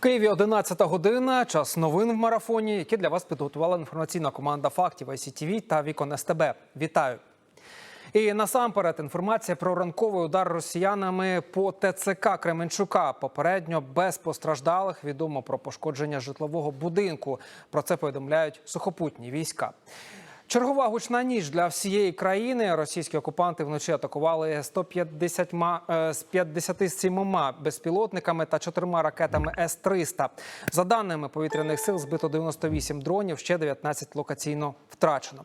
Києві 11 година. Час новин в марафоні, які для вас підготувала інформаційна команда фактів ICTV та Вікон СТБ. Вітаю. І насамперед інформація про ранковий удар росіянами по ТЦК Кременчука. Попередньо без постраждалих відомо про пошкодження житлового будинку. Про це повідомляють сухопутні війська. Чергова гучна ніч для всієї країни. Російські окупанти вночі атакували 150 ма- е, з 57 безпілотниками та чотирма ракетами С-300. За даними повітряних сил, збито 98 дронів, ще 19 локаційно втрачено.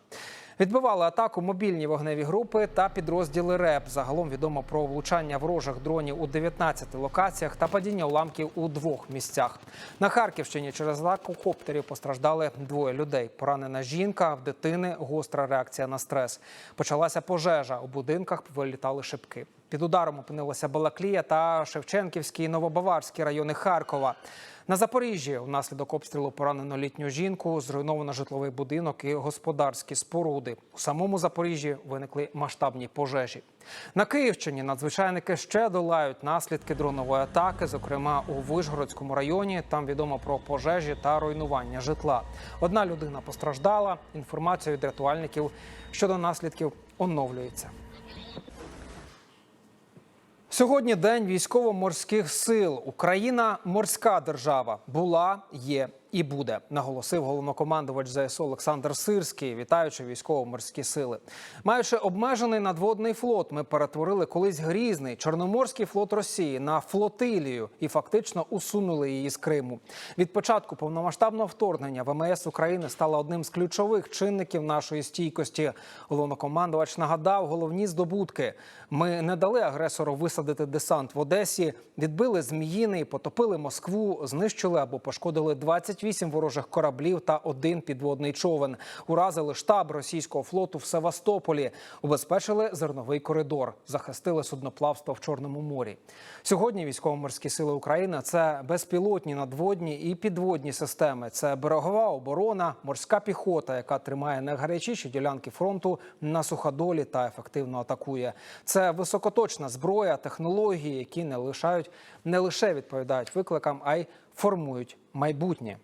Відбивали атаку мобільні вогневі групи та підрозділи РЕП. Загалом відомо про влучання ворожих дронів у 19 локаціях та падіння уламків у двох місцях. На Харківщині через атаку коптерів постраждали двоє людей. Поранена жінка, в дитини гостра реакція на стрес. Почалася пожежа. У будинках вилітали шибки. Під ударом опинилася Балаклія та Шевченківський і Новобаварський райони Харкова. На Запоріжжі внаслідок обстрілу поранено літню жінку, зруйновано житловий будинок і господарські споруди. У самому Запоріжжі виникли масштабні пожежі. На Київщині надзвичайники ще долають наслідки дронової атаки, зокрема у Вишгородському районі. Там відомо про пожежі та руйнування житла. Одна людина постраждала. Інформація від рятувальників щодо наслідків оновлюється. Сьогодні день військово-морських сил. Україна морська держава була, є і буде, наголосив головнокомандувач ЗСУ Олександр Сирський, вітаючи військово-морські сили. Маючи обмежений надводний флот, ми перетворили колись грізний чорноморський флот Росії на флотилію і фактично усунули її з Криму. Від початку повномасштабного вторгнення ВМС України стала одним з ключових чинників нашої стійкості. Головнокомандувач нагадав головні здобутки. Ми не дали агресору висадити десант в Одесі, відбили Зміїний, потопили Москву, знищили або пошкодили 28 ворожих кораблів та один підводний човен. Уразили штаб російського флоту в Севастополі, убезпечили зерновий коридор, захистили судноплавство в Чорному морі. Сьогодні військово-морські сили України це безпілотні надводні і підводні системи. Це берегова оборона, морська піхота, яка тримає найгарячіші ділянки фронту на суходолі та ефективно атакує. Це високоточна зброя, технології, які не лишають не лише відповідають викликам, а й формують майбутнє.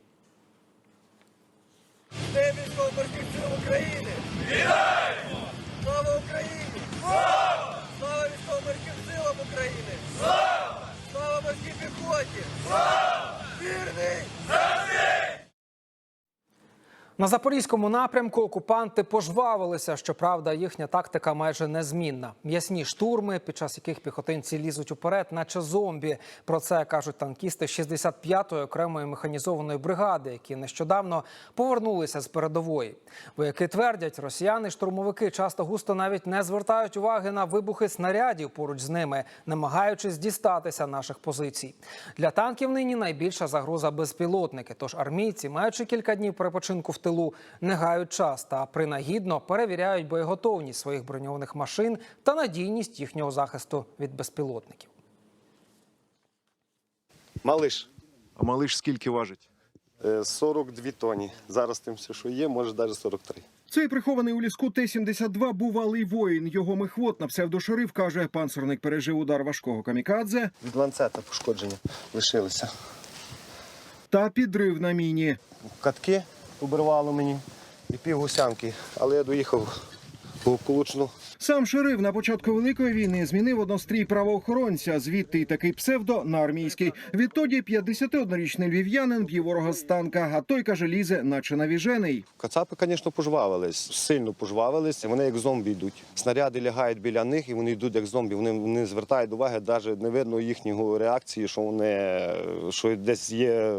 День військово-морських сил України! Вітаємо! Слава Україні! Слава! Слава військово-морським силам України! Слава! Слава морській піхоті! Слава! Вірний! На запорізькому напрямку окупанти пожвавилися. Щоправда, їхня тактика майже незмінна. М'ясні штурми, під час яких піхотинці лізуть уперед, наче зомбі. Про це кажуть танкісти 65-ї окремої механізованої бригади, які нещодавно повернулися з передової. Вояки твердять, росіяни-штурмовики часто густо навіть не звертають уваги на вибухи снарядів поруч з ними, намагаючись дістатися наших позицій. Для танків нині найбільша загроза безпілотники. Тож армійці, маючи кілька днів перепочинку в тилу, не гають час та принагідно перевіряють боєготовність своїх броньованих машин та надійність їхнього захисту від безпілотників. Малиш А малиш скільки важить? е, 42 тоні. Зараз тим все, що є, може навіть 43. Цей прихований у ліску Т-72 бувалий воїн. Його мехвод на псевдошериф каже, панцерник пережив удар важкого камікадзе Від ланцета пошкодження лишилися. та підрив на міні. Катки обривало мені і пів гусянки, але я доїхав благополучно. Сам шериф на початку великої війни змінив однострій правоохоронця. Звідти й такий псевдо на армійський. Відтоді 51-річний львів'янин б'є ворога з танка, а той каже, лізе, наче навіжений. Кацапи, звісно, пожвавились, сильно пожвавились. Вони як зомбі йдуть. Снаряди лягають біля них і вони йдуть як зомбі. Вони не звертають уваги, навіть не видно їхнього реакції, що вони що десь є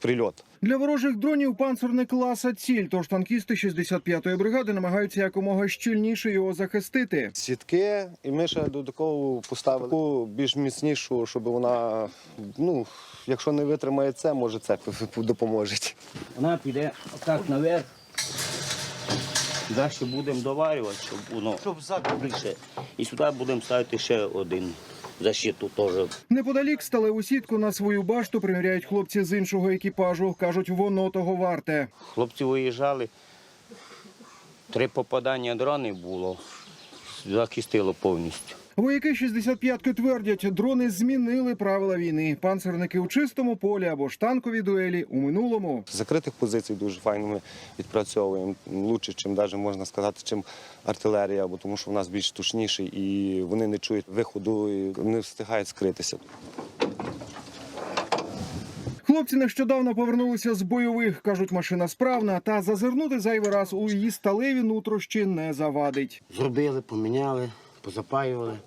прильот. Для ворожих дронів панцерник класа ціль. Тож танкісти 65-ї бригади намагаються якомога щільніше його захистити. Сітки, і ми ще додатково поставили таку більш міцнішу, щоб вона, ну, якщо не витримає це, може це допоможе. Вона піде отак наверх. Далі будемо доварювати, щоб воно щоб більше. І сюди будемо ставити ще один защиту теж. Неподалік сталеву сітку на свою башту приміряють хлопці з іншого екіпажу. кажуть, воно того варте. Хлопці виїжджали. Три попадання дрони було захистило повністю. Вояки 65-ки твердять, дрони змінили правила війни. Панцерники у чистому полі або ж танкові дуелі у минулому. З закритих позицій дуже файно ми відпрацьовуємо. Лучше, чим навіть можна сказати, чим артилерія, бо тому що в нас більш тушніший і вони не чують виходу, і не встигають скритися. Хлопці нещодавно повернулися з бойових. кажуть, машина справна, та зазирнути зайвий раз у її сталеві нутрощі не завадить. Зробили, поміняли, позапаювали.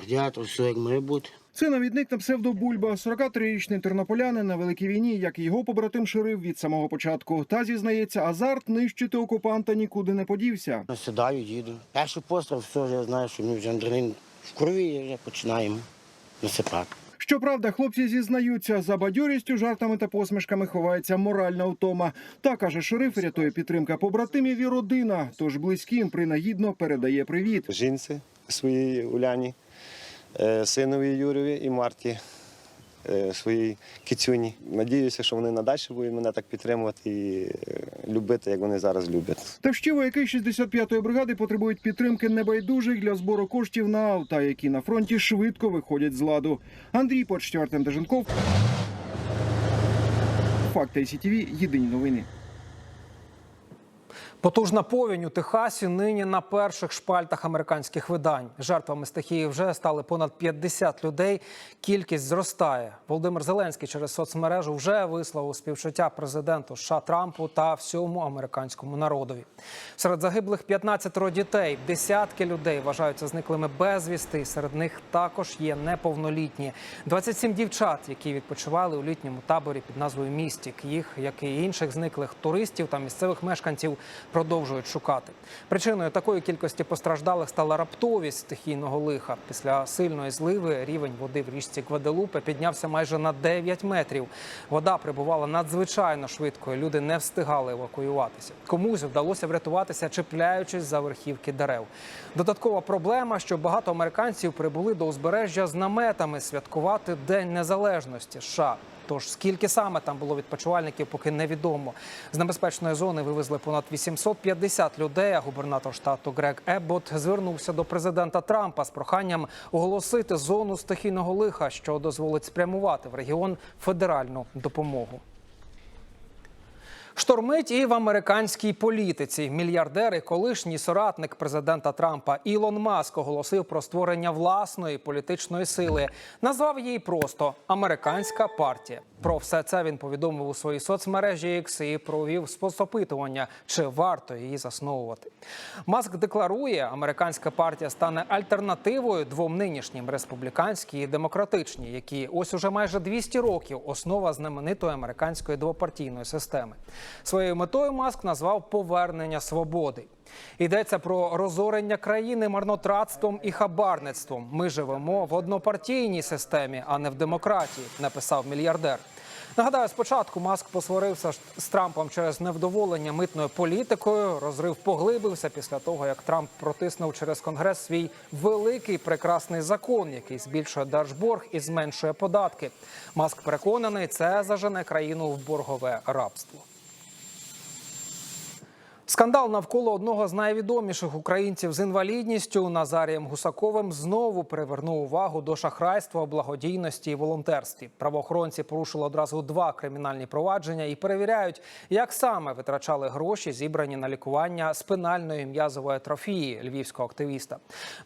Радіатор, все як має бути. Це навідник на псевдобульба, 43-річний тернополянин на великій війні, як і його побратим шериф від самого початку. Та зізнається, азарт нищити окупанта нікуди не подівся. Сідаю, їду. Перший постріл, все, я знаю, що ми вже адреналін в крові і вже починаємо насипати. Щоправда, хлопці зізнаються, за бадьорістю, жартами та посмішками ховається моральна втома. Та каже шериф, рятує підтримка побратимів і родина. Тож близьким принагідно передає привіт. Жінці своїй Уляні, синові Юрію і Марті. е, Своїй кицюні. Надіюся, що вони надалі будуть мене так підтримувати і е, любити, як вони зараз люблять. Та ще вояки 65-ї бригади потребують підтримки небайдужих для збору коштів на авто, які на фронті швидко виходять з ладу. Андрій Почтів, Артем Деженков. Факти СІТВ. Єдині новини. Потужна повінь у Техасі нині на перших шпальтах американських видань. Жертвами стихії вже стали понад 50 людей. Кількість зростає. Володимир Зеленський через соцмережу вже висловив співчуття президенту США Трампу та всьому американському народові. Серед загиблих 15 дітей, десятки людей вважаються зниклими безвісти. Серед них також є неповнолітні. 27 дівчат, які відпочивали у літньому таборі під назвою Містік. Їх, як і інших зниклих туристів та місцевих мешканців, продовжують шукати. Причиною такої кількості постраждалих стала раптовість стихійного лиха. Після сильної зливи рівень води в річці Гваделупе піднявся майже на 9 метрів. Вода прибувала надзвичайно швидко. і Люди не встигали евакуюватися. Комусь вдалося врятуватися, чіпляючись за верхівки дерев. Додаткова проблема, що багато американців прибули до узбережжя з наметами святкувати День Незалежності США. Тож скільки саме там було відпочивальників, поки невідомо. З небезпечної зони вивезли понад 850 людей. А губернатор штату Грег Еббот звернувся до президента Трампа з проханням оголосити зону стихійного лиха, що дозволить спрямувати в регіон федеральну допомогу. Штормить і в американській політиці. Мільярдер і колишній соратник президента Трампа Ілон Маск оголосив про створення власної політичної сили. Назвав її просто Американська партія. Про все це він повідомив у своїй соцмережі X і провів спосопитування, чи варто її засновувати. Маск декларує, американська партія стане альтернативою двом нинішнім республіканській і демократичній, які ось уже майже 200 років основа знаменитої американської двопартійної системи. Своєю метою Маск назвав повернення свободи. Йдеться про розорення країни марнотратством і хабарництвом. Ми живемо в однопартійній системі, а не в демократії, написав мільярдер. Нагадаю, спочатку Маск посварився з Трампом через невдоволення митною політикою. Розрив поглибився після того, як Трамп протиснув через конгрес свій великий прекрасний закон, який збільшує держборг і зменшує податки. Маск переконаний, це зажене країну в боргове рабство. Скандал навколо одного з найвідоміших українців з інвалідністю Назарієм Гусаковим знову привернув увагу до шахрайства, благодійності і волонтерстві. Правоохоронці порушили одразу два кримінальні провадження і перевіряють, як саме витрачали гроші, зібрані на лікування спинальної м'язової атрофії львівського активіста.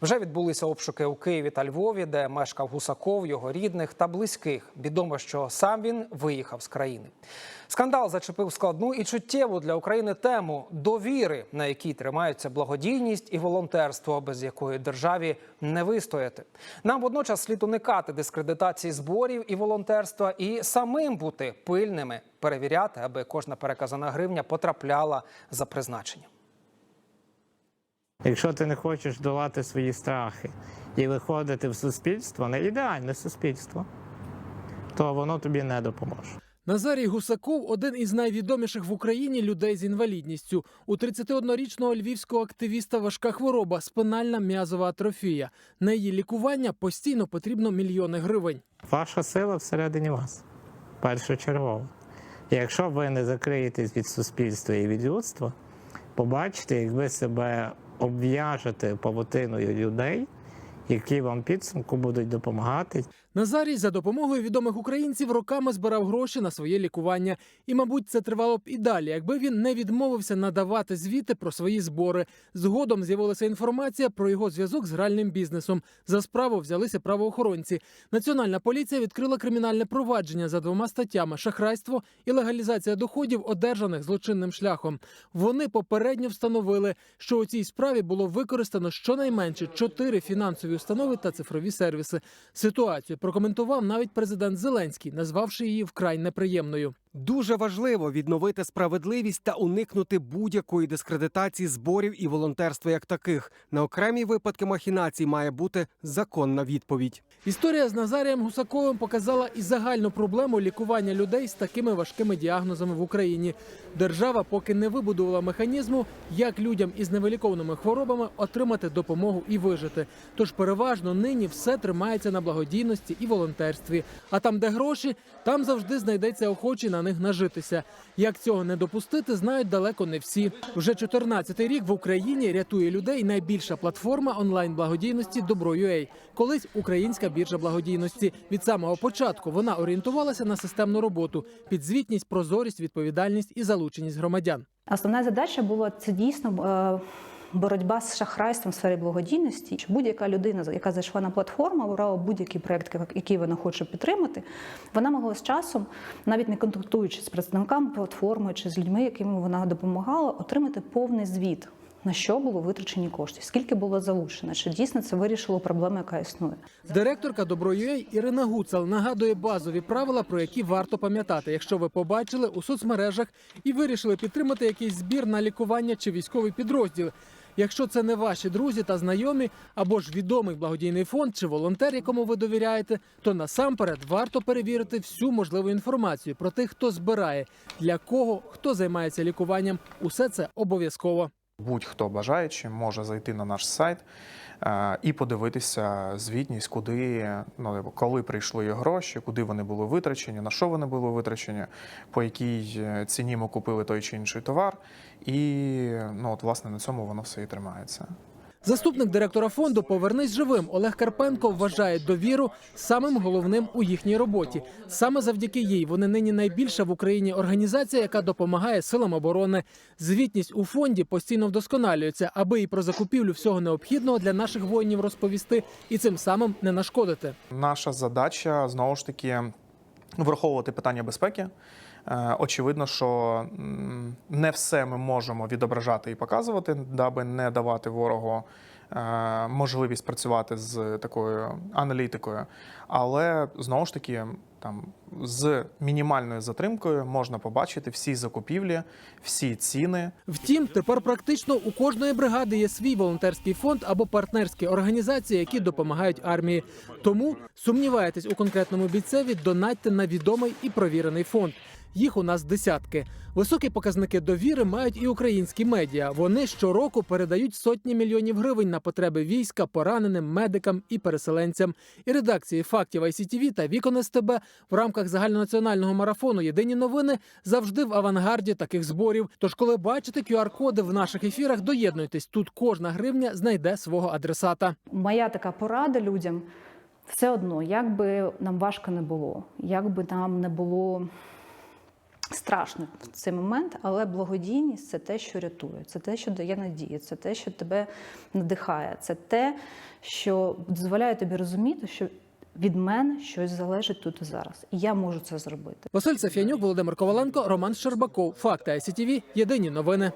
Вже відбулися обшуки у Києві та Львові, де мешкав Гусаков, його рідних та близьких. Відомо, що сам він виїхав з країни. Скандал зачепив складну і чуттєву для України тему довіри, на якій тримаються благодійність і волонтерство, без якої державі не вистояти. Нам водночас слід уникати дискредитації зборів і волонтерства і самим бути пильними, перевіряти, аби кожна переказана гривня потрапляла за призначенням. Якщо ти не хочеш долати свої страхи і виходити в суспільство, не ідеальне суспільство, то воно тобі не допоможе. Назарій Гусаков один із найвідоміших в Україні людей з інвалідністю. У 31-річного львівського активіста важка хвороба спинальна м'язова атрофія. На її лікування постійно потрібно мільйони гривень. Ваша сила всередині вас першочергово. Якщо ви не закриєтесь від суспільства і від людства, побачите, як ви себе обв'яжете павутиною людей, які вам підсумку будуть допомагати Назарій за допомогою відомих українців роками збирав гроші на своє лікування. І, мабуть, це тривало б і далі, якби він не відмовився надавати звіти про свої збори. Згодом з'явилася інформація про його зв'язок з гральним бізнесом. За справу взялися правоохоронці. Національна поліція відкрила кримінальне провадження за двома статтями: шахрайство і легалізація доходів, одержаних злочинним шляхом. Вони попередньо встановили, що у цій справі було використано щонайменше чотири фінансові установи та цифрові сервіси. Ситуацію прокоментував навіть президент Зеленський, назвавши її вкрай неприємною. Дуже важливо відновити справедливість та уникнути будь-якої дискредитації зборів і волонтерства як таких. На окремі випадки махінацій має бути законна відповідь. Історія з Назарієм Гусаковим показала і загальну проблему лікування людей з такими важкими діагнозами в Україні. Держава поки не вибудувала механізму, як людям із невилікованими хворобами отримати допомогу і вижити. Тож переважно нині все тримається на благодійності і волонтерстві. А там, де гроші, там завжди знайдеться охочі на них нажитися. Як цього не допустити, знають далеко не всі. Вже 14-й рік в Україні рятує людей найбільша платформа онлайн благодійності Добро.ua. Колись українська біржа благодійності. Від самого початку вона орієнтувалася на системну роботу, підзвітність, прозорість, відповідальність і залученість громадян. Основна задача була це дійсно е, боротьба з шахрайством в сфері благодійності. Будь-яка людина, яка зайшла на платформу, обрала будь-який проект, який вона хоче підтримати, вона могла з часом, навіть не контактуючи з представниками платформи чи з людьми, яким вона допомагала, отримати повний звіт. На що було витрачені кошти, скільки було залучено, чи дійсно це вирішило проблему, яка існує. Директорка Добро.ua Ірина Гуцал нагадує базові правила, про які варто пам'ятати, якщо ви побачили у соцмережах і вирішили підтримати якийсь збір на лікування чи військовий підрозділ. Якщо це не ваші друзі та знайомі, або ж відомий благодійний фонд чи волонтер, якому ви довіряєте, то насамперед варто перевірити всю можливу інформацію про тих, хто збирає, для кого, хто займається лікуванням. Усе це обов'язково. Будь-хто бажаючи може зайти на наш сайт і подивитися звітність, куди ну типу, коли прийшли гроші, куди вони були витрачені, на що вони були витрачені, по якій е, ціні ми купили той чи інший товар, і ну от власне на цьому воно все і тримається. Заступник директора фонду Повернись живим Олег Карпенко вважає довіру самим головним у їхній роботі. Саме завдяки їй вони нині найбільша в Україні організація, яка допомагає силам оборони. Звітність у фонді постійно вдосконалюється, аби і про закупівлю всього необхідного для наших воїнів розповісти і цим самим не нашкодити. Наша задача знову ж таки враховувати питання безпеки. Е, Очевидно, що не все ми можемо відображати і показувати, даби не давати ворогу е, можливість працювати з такою аналітикою. Але знову ж таки, там з мінімальною затримкою можна побачити всі закупівлі, всі ціни. Втім, тепер практично у кожної бригади є свій волонтерський фонд або партнерські організації, які допомагають армії. Тому сумніваєтесь у конкретному бійцеві, донатьте на відомий і провірений фонд. Їх у нас десятки. Високі показники довіри мають і українські медіа. Вони щороку передають сотні мільйонів гривень на потреби війська, пораненим, медикам і переселенцям. І редакції фактів ICTV та Вікон СТБ в рамках загальнонаціонального марафону Єдині новини завжди в авангарді таких зборів. Тож, коли бачите QR-коди в наших ефірах, доєднуйтесь. Тут кожна гривня знайде свого адресата. Моя така порада людям все одно, як би нам важко не було, як би нам не було страшно в цей момент, але благодійність це те, що рятує, це те, що дає надію, це те, що тебе надихає, це те, що дозволяє тобі розуміти, що від мене щось залежить тут і зараз, і я можу це зробити. Василь Сафянюк, Володимир Коваленко, Роман Щербаков. Факти ICTV. Єдині новини.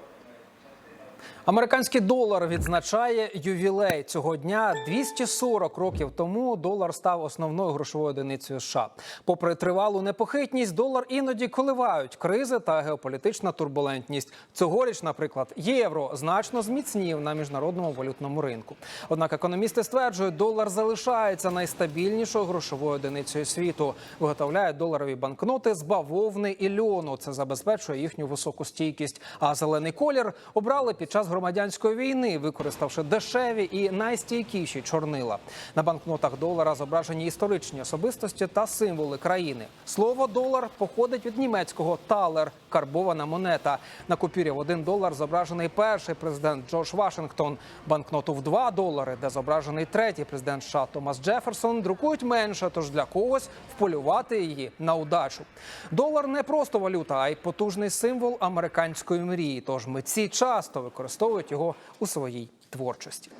Американський долар відзначає ювілей цього дня. 240 років тому долар став основною грошовою одиницею США. Попри тривалу непохитність, долар іноді коливають кризи та геополітична турбулентність. Цьогоріч, наприклад, євро значно зміцнів на міжнародному валютному ринку. Однак економісти стверджують, долар залишається найстабільнішою грошовою одиницею світу. Виготовляють доларові банкноти з бавовни і льону. Це забезпечує їхню високу стійкість. А зелений колір обрали під час громадянського громадянської війни, використавши дешеві і найстійкіші чорнила. На банкнотах долара зображені історичні особистості та символи країни. Слово долар походить від німецького талер карбована монета. На купюрі в 1 долар зображений перший президент Джордж Вашингтон. Банкноту в 2 долари, де зображений третій президент США Томас Джеферсон, друкують менше, тож для когось вполювати її на удачу. Долар не просто валюта, а й потужний символ американської мрії. Тож митці часто використовують його у своїй творчості.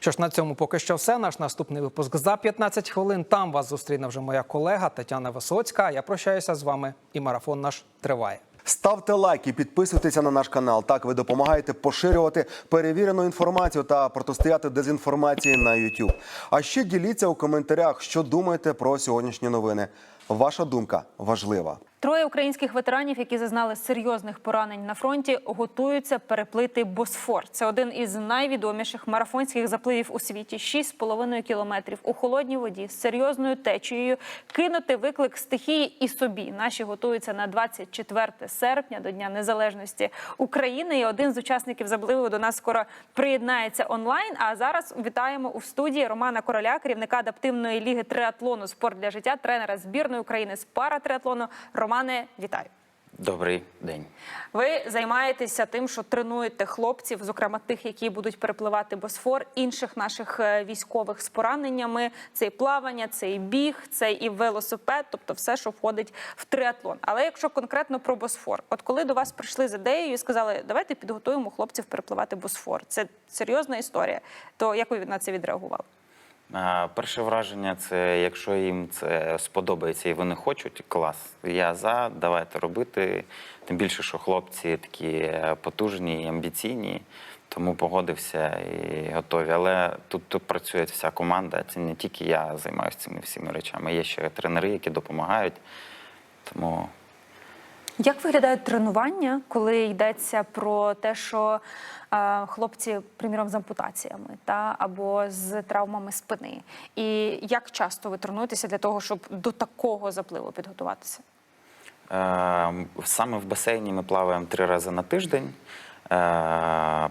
Що ж, на цьому поки що все. Наш наступний випуск за 15 хвилин. Там вас зустріне вже моя колега Тетяна Висоцька. Я прощаюся з вами, і марафон наш триває. Ставте лайки, підписуйтеся на наш канал. Так ви допомагаєте поширювати перевірену інформацію та протистояти дезінформації на YouTube. А ще діліться у коментарях, що думаєте про сьогоднішні новини. Ваша думка важлива. Троє українських ветеранів, які зазнали серйозних поранень на фронті, готуються переплити Босфор. Це один із найвідоміших марафонських запливів у світі. 6,5 кілометрів у холодній воді з серйозною течією. Кинути виклик стихії і собі. Наші готуються на 24 серпня до Дня Незалежності України. І один з учасників запливу до нас скоро приєднається онлайн. А зараз вітаємо у студії Романа Короля, керівника адаптивної ліги триатлону Спорт для життя, тренера збірної України з паратриатлону. Романе, вітаю. Добрий день. Ви займаєтеся тим, що тренуєте хлопців, зокрема тих, які будуть перепливати Босфор, інших наших е, військових з пораненнями. Це і плавання, це і біг, це і велосипед, тобто все, що входить в триатлон. Але якщо конкретно про Босфор, от коли до вас прийшли з ідеєю і сказали, давайте підготуємо хлопців перепливати Босфор, це серйозна історія. То як ви на це відреагували? Перше враження це якщо їм це сподобається і вони хочуть, клас. Я за, давайте робити. Тим більше, що хлопці такі потужні і амбіційні, тому погодився і готові. Але тут, тут працює вся команда. Це не тільки я займаюся цими всіми речами. Є ще тренери, які допомагають. Тому Як виглядають тренування, коли йдеться про те, що е, хлопці, приміром, з ампутаціями та або з травмами спини? І як часто ви тренуєтеся для того, щоб до такого запливу підготуватися? Е, Саме в басейні ми плаваємо три рази на тиждень. Е,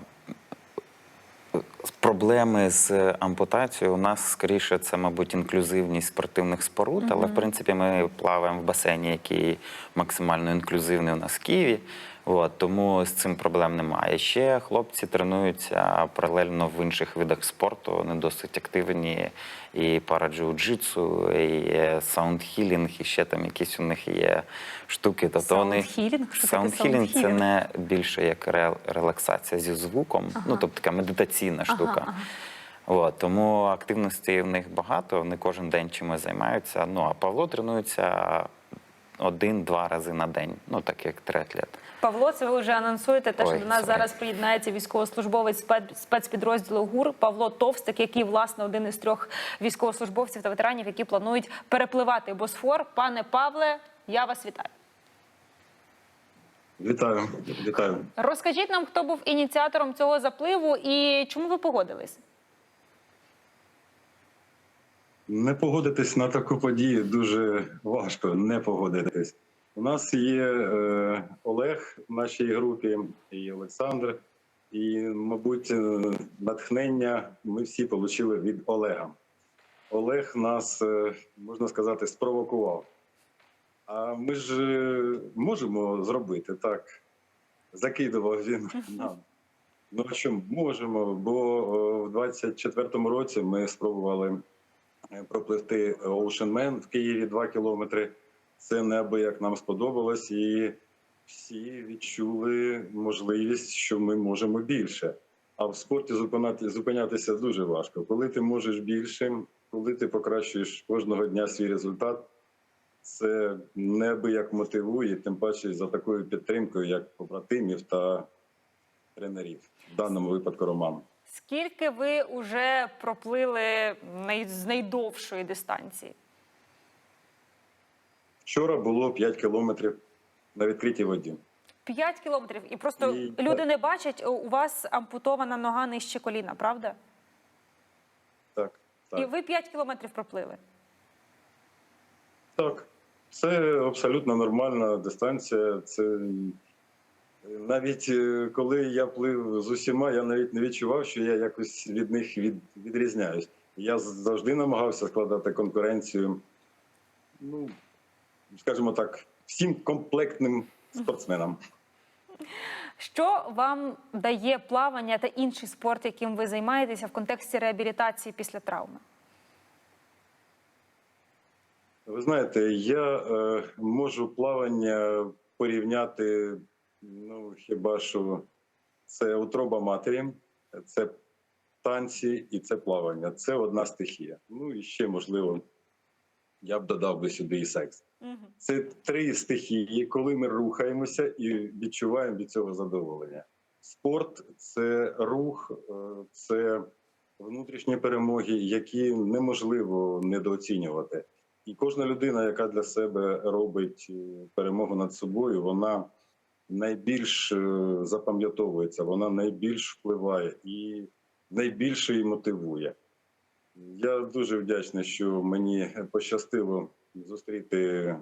Проблеми з ампутацією у нас скоріше це, мабуть, інклюзивність спортивних споруд, але в принципі ми плаваємо в басейні, який максимально інклюзивний у нас в Києві. От, тому з цим проблем немає. Ще хлопці тренуються паралельно в інших видах спорту. Вони досить активні. І параджиу-джитсу, і саундхілінг, і ще там якісь у них є штуки. Тобто Саундхілінг? Що саундхілінг це не більше як релаксація зі звуком, ну тобто така медитаційна Ага, штука. ага. От, тому активностей в них багато, вони кожен день чимось займаються. Ну а Павло тренується один-два рази на день, ну так як триатлет. Павло, це ви вже анонсуєте те, що до нас sorry. зараз приєднається військовослужбовець спецпідрозділу ГУР Павло Товстик, який власне один із трьох військовослужбовців та ветеранів, які планують перепливати Босфор. Пане Павле, я вас вітаю. Вітаю, вітаю. Розкажіть нам, хто був ініціатором цього запливу і чому ви погодились? Не погодитись на таку подію дуже важко. Не погодитись. У нас є е, Олег в нашій групі і Олександр. І, мабуть, е, натхнення ми всі отримали від Олега. Олег нас, е, можна сказати, спровокував. А ми ж е, можемо зробити так. Закидував він нам. Ну що можемо? Бо в 24-му році ми спробували пропливти Ocean Man в Києві 2 кілометри. Це неабияк нам сподобалось, і всі відчули можливість, що ми можемо більше. А в спорті зупинати, зупинятися дуже важко. Коли ти можеш більше, коли ти покращуєш кожного дня свій результат, це неабияк мотивує, тим паче за такою підтримкою, як побратимів та тренерів, в даному випадку Роман. Скільки ви вже проплили з найдовшої дистанції? Вчора було 5 кілометрів на відкритій воді. 5 кілометрів. І просто І- люди не бачать, у- вас ампутована нога нижче коліна, правда? Так, І ви 5 кілометрів проплили. так. Це абсолютно нормальна дистанція. Це Навіть е, коли я плив з усіма, я навіть не відчував, що я якось від них від, відрізняюсь. Я завжди намагався складати конкуренцію, ну, скажімо так, всім комплектним спортсменам. Що вам дає плавання та інший спорт, яким ви займаєтеся в контексті реабілітації після травми? Ви знаєте, я е, можу плавання порівняти, ну хіба що це утроба матері, це танці і це плавання. Це одна стихія. Ну і ще можливо, я б додав би сюди і секс. Це три стихії, коли ми рухаємося і відчуваємо від цього задоволення. Спорт це рух, е, це внутрішні перемоги, які неможливо недооцінювати. І кожна людина, яка для себе робить е, перемогу над собою, вона найбільш е, запам'ятовується, вона найбільш впливає і найбільше її мотивує. Я дуже вдячний, що мені пощастило зустріти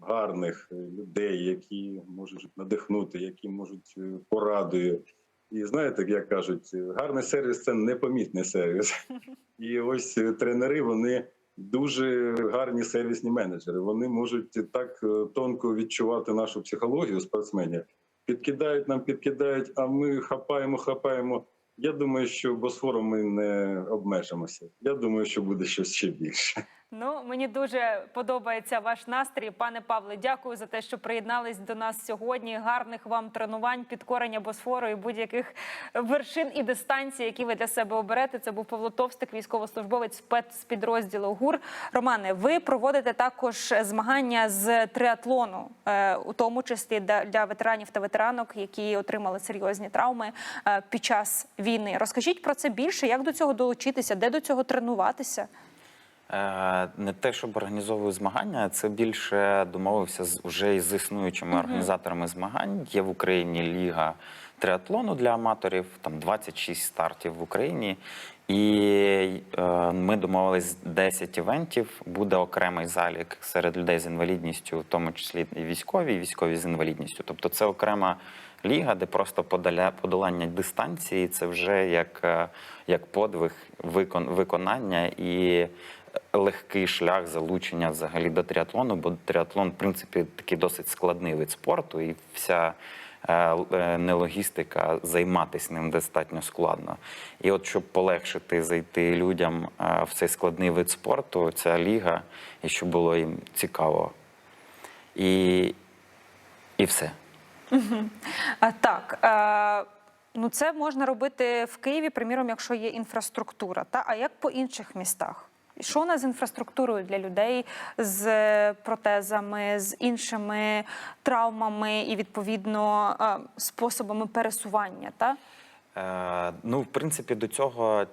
гарних людей, які можуть надихнути, які можуть е, порадою. І знаєте, як кажуть, гарний сервіс це непомітний сервіс. І ось е, тренери вони дуже гарні сервісні менеджери. Вони можуть так е, тонко відчувати нашу психологію спортсменів. Підкидають нам, підкидають, а ми хапаємо, хапаємо. Я думаю, що босфором ми не обмежимося. Я думаю, що буде щось ще більше. Ну, мені дуже подобається ваш настрій, пане Павле. Дякую за те, що приєднались до нас сьогодні. Гарних вам тренувань, підкорення босфору і будь-яких вершин і дистанцій, які ви для себе оберете. Це був Павло Товстик, військовослужбовець спецпідрозділу ГУР. Романе, ви проводите також змагання з триатлону, е, у тому числі для- ветеранів та ветеранок, які отримали серйозні травми е, під час війни. Розкажіть про це більше, як до цього долучитися, де до цього тренуватися. Е, Не те, щоб організовую змагання, це більше домовився з уже із існуючими організаторами змагань. Є в Україні ліга триатлону для аматорів, там 26 стартів в Україні. І е, ми домовились 10 івентів. Буде окремий залік серед людей з інвалідністю, в тому числі і військові, і військові з інвалідністю. Тобто це окрема ліга, де просто подаля, подолання дистанції це вже як, е, як подвиг викон, виконання і легкий шлях залучення взагалі до тріатлону, бо тріатлон, в принципі, такий досить складний вид спорту, і вся е, е, нелогістика займатися ним достатньо складно. І от щоб полегшити зайти людям е, в цей складний вид спорту, ця ліга, і щоб було їм цікаво. І, і все. А, так. Е, ну, це можна робити в Києві, приміром, якщо є інфраструктура. Та? А як по інших містах? Що у нас з інфраструктурою для людей з е, протезами, з іншими травмами і відповідно е, способами пересування? Та? Е, ну, в принципі, до цього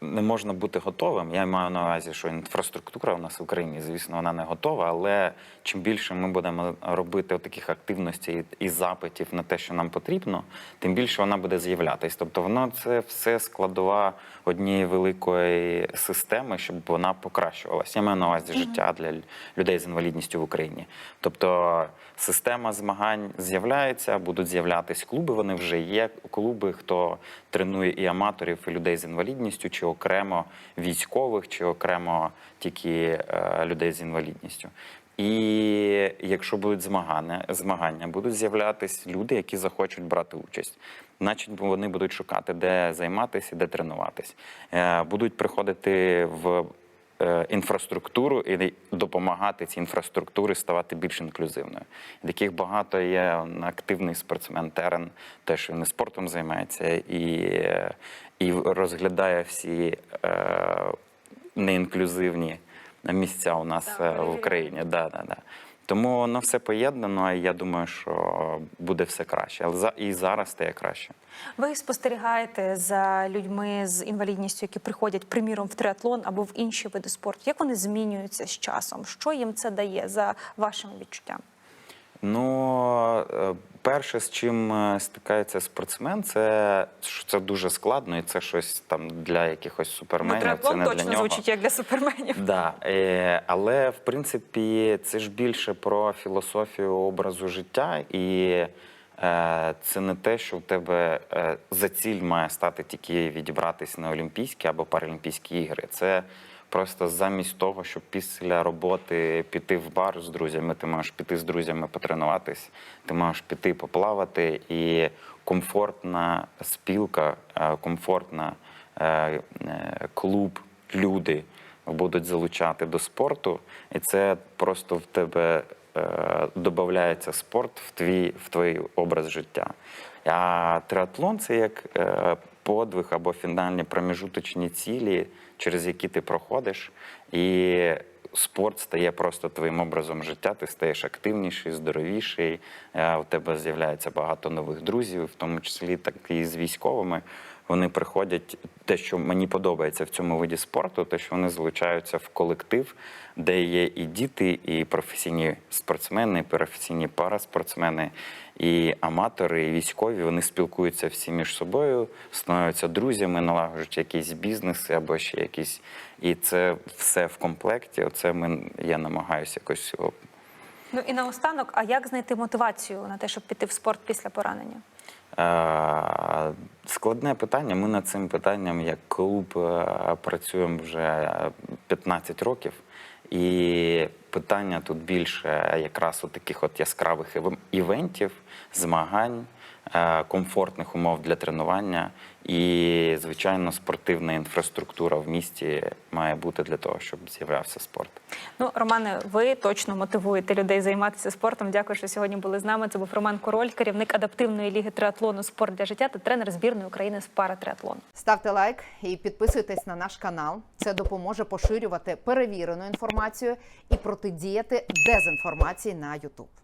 не можна бути готовим. Я маю на увазі, що інфраструктура у нас в Україні, звісно, вона не готова, але чим більше ми будемо робити таких активностей і запитів на те, що нам потрібно, тим більше вона буде з'являтись. Тобто, воно це все складова однієї великої системи, щоб вона покращувалася. Я маю на увазі життя для людей з інвалідністю в Україні. Тобто система змагань з'являється, будуть з'являтись клуби. Вони вже є. Клуби, хто тренує і аматорів, і людей з інвалідністю, чи окремо військових, чи окремо тільки е, людей з інвалідністю. І якщо будуть змагання, змагання будуть з'являтись люди, які захочуть брати участь. Значить, вони будуть шукати, де займатися, де тренуватись. Е, Будуть приходити в е, інфраструктуру і допомагати цій інфраструктурі ставати більш інклюзивною. І таких багато є активний спортсмен Терен, теж він і спортом займається і, і розглядає всі е, неінклюзивні місця у нас так, в Україні. Да, да, да. Тому воно все поєднано, і я думаю, що буде все краще. Але за і зараз стає краще. Ви спостерігаєте за людьми з інвалідністю, які приходять, приміром, в триатлон або в інші види спорту. Як вони змінюються з часом? Що їм це дає за вашим відчуттями? Ну, е, перше, з чим е, стикається спортсмен, це що це дуже складно, і це щось там для якихось Ну, суперменів. це триатлон не для точно нього. звучить як для суперменів. Да, е, але в принципі це ж більше про філософію образу життя і це не те, що в тебе за ціль має стати тільки відібратись на Олімпійські або Паралімпійські ігри. Це просто замість того, щоб після роботи піти в бар з друзями, ти можеш піти з друзями потренуватись, ти можеш піти поплавати, і комфортна спілка, е, комфортна е, е, клуб, люди будуть залучати до спорту, і це просто в тебе додається спорт в твій в твій образ життя. А триатлон це як подвиг або фінальні проміжуточні цілі, через які ти проходиш, і спорт стає просто твоїм образом життя. Ти стаєш активніший, здоровіший. е, У тебе з'являється багато нових друзів, в тому числі так і з військовими. Вони приходять. Те, що мені подобається в цьому виді спорту, те, що вони залучаються в колектив, де є і діти, і професійні спортсмени, і професійні параспортсмени, і аматори, і військові. Вони спілкуються всі між собою, становляться друзями, налагоджують якісь бізнеси або ще якісь. І це все в комплекті. Оце ми я намагаюся якось Ну і наостанок, а як знайти мотивацію на те, щоб піти в спорт після поранення? Е, Складне питання. Ми над цим питанням як клуб е, працюємо вже 15 років. І питання тут більше якраз у таких от яскравих іве- івентів, змагань, е, комфортних умов для тренування. І, звичайно, спортивна інфраструктура в місті має бути для того, щоб з'являвся спорт. Ну, Романе, ви точно мотивуєте людей займатися спортом. Дякую, що сьогодні були з нами. Це був Роман Король, керівник адаптивної ліги триатлону Спорт для життя та тренер збірної України з паратриатлону. Ставте лайк і підписуйтесь на наш канал. Це допоможе поширювати перевірену інформацію і протидіяти дезінформації на YouTube.